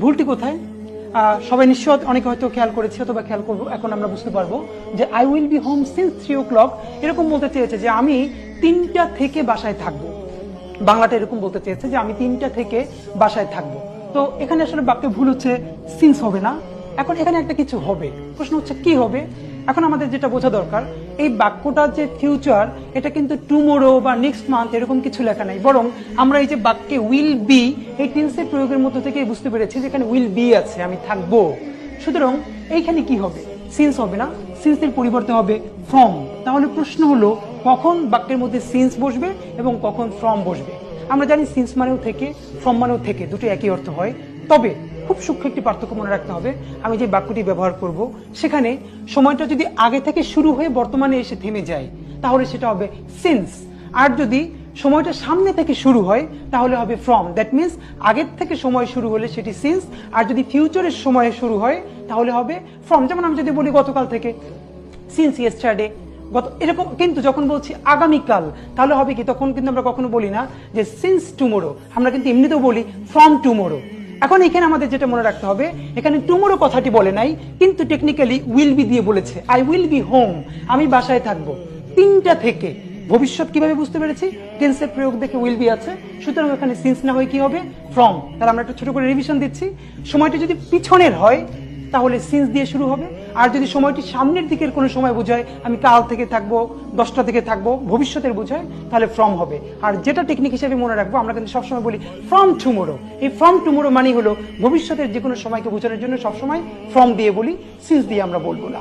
ভুলটি কোথায়? সবাই নিশ্চয় অনেকে হয়তো খেয়াল করেছে অথবা খেয়াল করব, এখন আমরা বুঝতে পারব যে I will be home since three o'clock এরকম বলতে চেয়েছে যে আমি তিনটা থেকে বাসায় থাকব। বাংলাটা এরকম বলতে চেয়েছে যে আমি তিনটা থেকে বাসায় থাকব। তো এখানে আসলে বাক্যে ভুল হচ্ছে সিন্স হবে না। এখন এখানে একটা কিছু হবে। প্রশ্ন হচ্ছে, কি হবে? এখন আমাদের যেটা বোঝা দরকার, এই বাক্যটা যে ফিউচার এটা কিন্তু টুমোরো বা নেক্সট মান্থ এরকম কিছু লেখা নাই। বরং আমরা এই যে বাক্যে উইল বি এই টেন্সের প্রয়োগের মধ্যে থেকে বুঝতে পেরেছি যে এখানে উইল বি আছে, আমি থাকব। সুতরাং এইখানে কি হবে? সিন্স হবে না? সিন্সের পরিবর্তে হবে ফ্রম তাহলে প্রশ্ন হলো, কখন বাক্যের মধ্যে সিন্স বসবে এবং কখন ফ্রম বসবে? আমরা জানি সিন্স মানেও থেকে ফ্রম মানেও থেকে দুটো একই অর্থ হয়। তবে খুব সূক্ষ্ম একটি পার্থক্য মনে রাখতে হবে। আমি যে বাক্যটি ব্যবহার করব, সেখানে সময়টা যদি আগে থেকে শুরু হয়ে বর্তমানে এসে থেমে যায়, তাহলে সেটা হবে সিন্স আর যদি সময়টা সামনে থেকে শুরু হয়, তাহলে হবে ফ্রম দ্যাট মিন্স আগের থেকে সময় শুরু হলে সেটি সিন্স আর যদি ফিউচারের সময়ে শুরু হয়, তাহলে হবে ফ্রম যেমন আমি যদি বলি গতকাল থেকে সিন্স ইয়েস্টারডে গত এরকম কিন্তু যখন বলছি আগামীকাল, তাহলে হবে কি? তখন কিন্তু আমরা কখনো বলি না যে সিন্স টুমোরো আমরা কিন্তু এমনিতেও বলি ফ্রম টুমোরো এখন এখানে আমাদের যেটা মনে রাখতে হবে, এখানে টুমোরো কথাটি বলে নাই, কিন্তু টেকনিক্যালি উইল বি দিয়ে বলেছে আই উইল বি হোম আমি বাসায় থাকব। তিনটা থেকে। ভবিষ্যৎ কীভাবে বুঝতে পেরেছি? টেন্সের প্রয়োগ দেখে উইল বি আছে। সুতরাং ওখানে সিন্স না হয় কি হবে? ফ্রম তাহলে আমরা একটা ছোট করে রিভিশন দিচ্ছি। সময়টা যদি পিছনের হয় তাহলে সিন্স দিয়ে শুরু হবে। আর যদি সময়টি সামনের দিকের কোনো সময় বোঝায়, আমি কাল থেকে থাকব, দশটা থেকে থাকব, ভবিষ্যতের বোঝায়, তাহলে ফ্রম হবে। আর যেটা টেকনিক হিসেবে মনে রাখব, আমরা কিন্তু সবসময় বলি ফ্রম টুমোরো এই ফ্রম টুমোরো মানে হলো ভবিষ্যতের যে কোনো সময়কে বোঝানোর জন্য সবসময় ফ্রম দিয়ে বলি সিন্স দিয়ে আমরা বলব না।